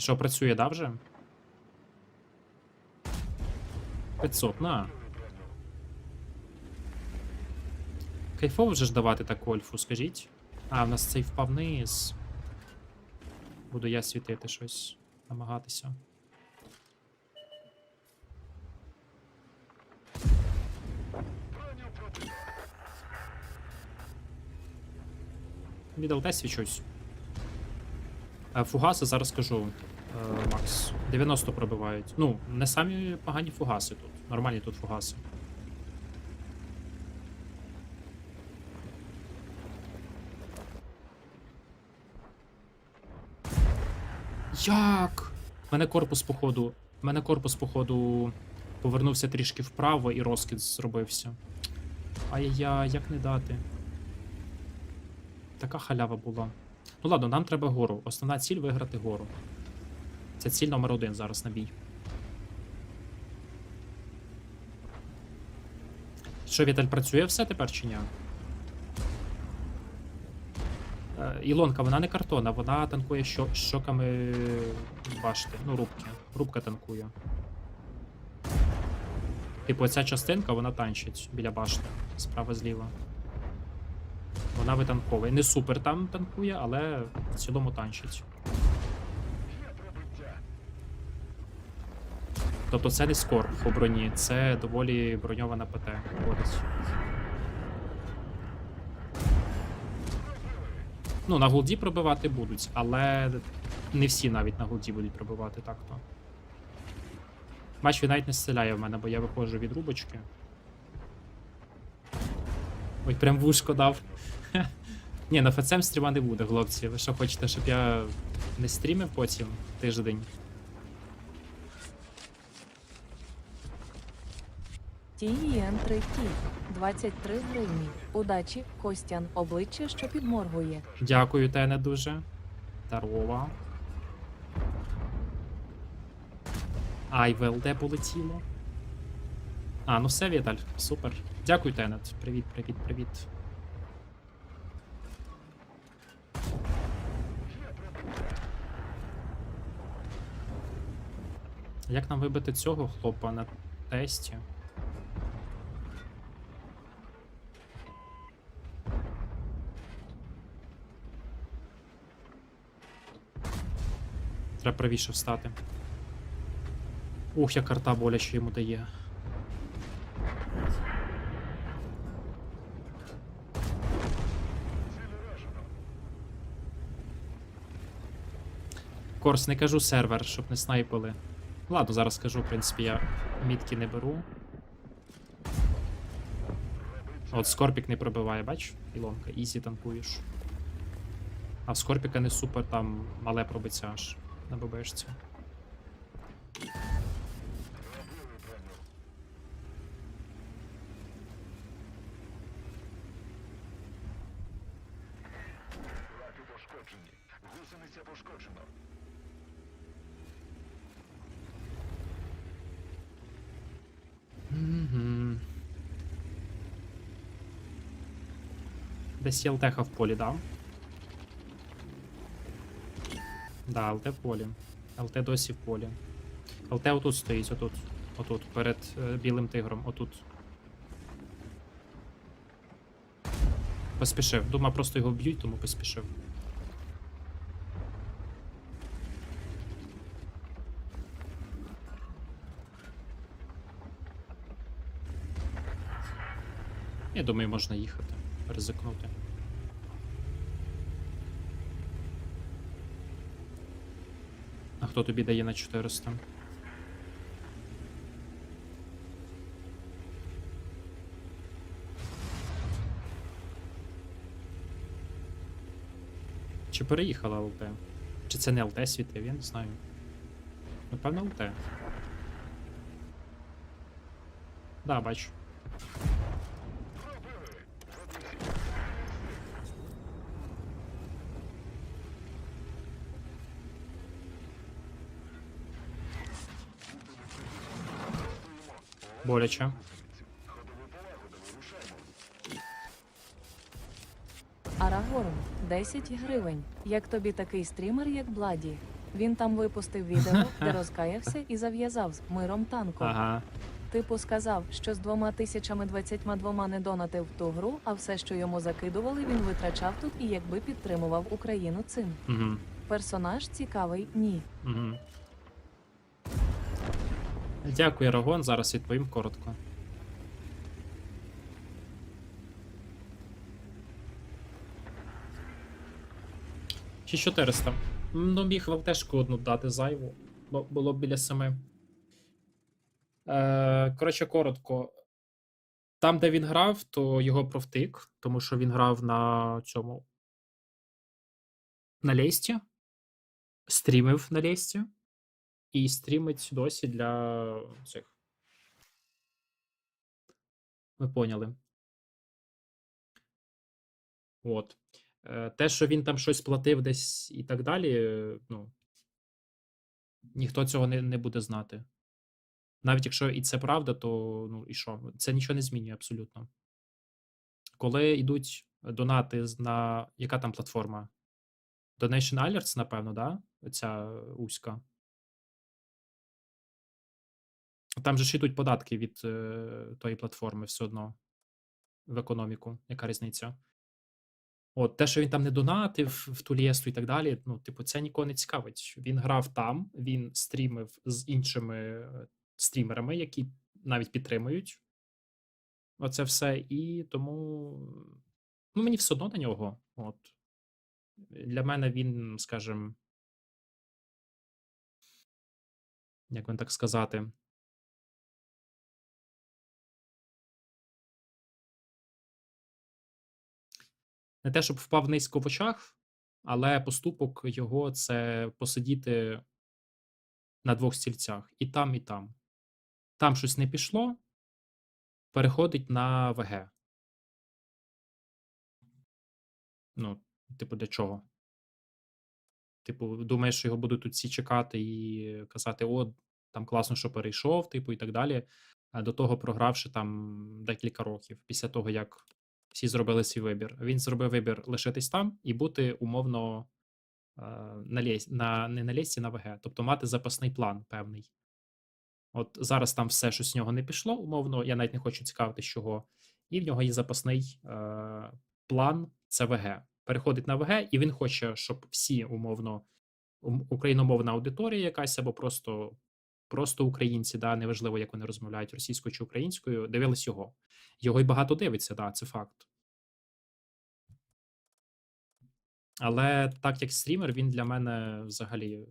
Що працює, да, вже? 500, на. Кайфово вже ж давати таку ольфу, скажіть. А, в нас цей впав вниз. Буду я світити щось, намагатися. Від ЛТ свічусь. Е, Фугаси зараз скажу, е, Макс. 90 пробивають. Ну, не самі погані фугаси тут. Нормальні тут фугаси. Як? У мене корпус, походу. У мене корпус, походу, повернувся трішки вправо і розкид зробився. Ай-яй-яй, як не дати? Така халява була. Ну ладно, нам треба гору. Основна ціль виграти гору. Це ціль номер один зараз на бій. Що, Віталь працює все тепер чи ні? Е, Ілонка, вона не картона, вона танкує що, щоками башти. Ну, рубки. Рубка танкує. Типу, ця частинка, вона танчить біля башти. Справа зліва. Вона витанковує. Не супер там танкує, але в цілому танчить. Тобто це не скор по броні, це доволі броньована ПТ. Ну, на голді пробивати будуть, але не всі навіть на голді будуть пробивати так-то. Бач, він навіть не стріляє в мене, бо я виходжу від рубочки. Ой, прям вушко дав. Ні, на ФЦМ стріма не буде, хлопці. Ви що хочете, щоб я не стрімив потім тиждень? Тієн 3 ті 23 гривні. Удачі, Костян, обличчя, що підморгує. Дякую, Тене, дуже. Здорово. Ай, ВЛД полетіло. А, ну все, Віталь, супер. Дякую, Тенет. Привіт, привіт, привіт. Як нам вибити цього хлопа на тесті? Треба правіше встати. Ух, як карта боляче йому дає. Корс, не кажу сервер, щоб не снайпили. Ладно, зараз скажу, в принципі, я мітки не беру. От Скорпік не пробиває, бач? Ілонка, ізі танкуєш. А в Скорпіка не супер там мале пробиття аж на ББшці. Десь є ЛТХ в полі, да? Да, ЛТ в полі. ЛТ досі в полі. ЛТ отут стоїть, отут. Отут, перед е, білим тигром, отут. Поспішив. Думав, просто його б'ють, тому поспішив. Я думаю, можна їхати, ризикнути. А хто тобі дає на 400? Чи переїхала ЛТ? Чи це не ЛТ світив, я не знаю. Напевно, ЛТ. Да, бачу. Боляче. Арагорн 10 гривень. Як тобі такий стрімер, як Бладі? Він там випустив відео, де розкаявся і зав'язав з миром танку. Ага. Типу сказав, що з двома тисячами двадцятьма двома не донатив ту гру, а все, що йому закидували, він витрачав тут і якби підтримував Україну цим. Угу. Персонаж цікавий, ні. Угу. Дякую, Рагон. Зараз відповім коротко. Чи 400. Ну, міг вам теж одну дати зайву, було біля семи. Е, коротше, коротко. Там, де він грав, то його провтик, тому що він грав на цьому. На лесті. Стрімив на лесті. І стрімить досі для цих. Ви поняли. От. Е, Те, що він там щось платив десь і так далі, е, ну. Ніхто цього не, не буде знати. Навіть якщо і це правда, то ну і що? Це нічого не змінює абсолютно. Коли йдуть донати на. Яка там платформа? Donation Alerts, напевно, да? Ця узька. Там же ж йдуть податки від е, тої платформи все одно в економіку. Яка різниця? От, те, що він там не донатив в ту і так далі, ну, типу, це нікого не цікавить. Він грав там, він стрімив з іншими е, стрімерами, які навіть підтримують оце все. І тому ну, мені все одно на нього. От. Для мене він, скажімо, як він так сказати. Не те, щоб впав низько в очах, але поступок його це посидіти на двох стільцях і там, і там. Там щось не пішло, переходить на ВГ. Ну, типу, для чого? Типу, думаєш, що його будуть тут всі чекати і казати: о, там класно, що перейшов, типу, і так далі. До того програвши там декілька років після того, як всі зробили свій вибір. Він зробив вибір лишитись там і бути умовно е, на лєс, на, не на лєсті, на ВГ, тобто мати запасний план певний. От зараз там все щось з нього не пішло, умовно, я навіть не хочу цікавитись, чого. І в нього є запасний е, план це ВГ. Переходить на ВГ, і він хоче, щоб всі умовно україномовна аудиторія якась або просто, просто українці, да, неважливо, як вони розмовляють російською чи українською, дивились його. Його й багато дивиться, да, це факт. Але так як стрімер, він для мене взагалі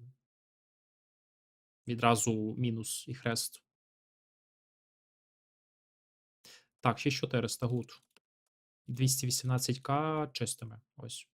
відразу мінус і хрест. Так, ще 400 гуд. 218к чистими. Ось.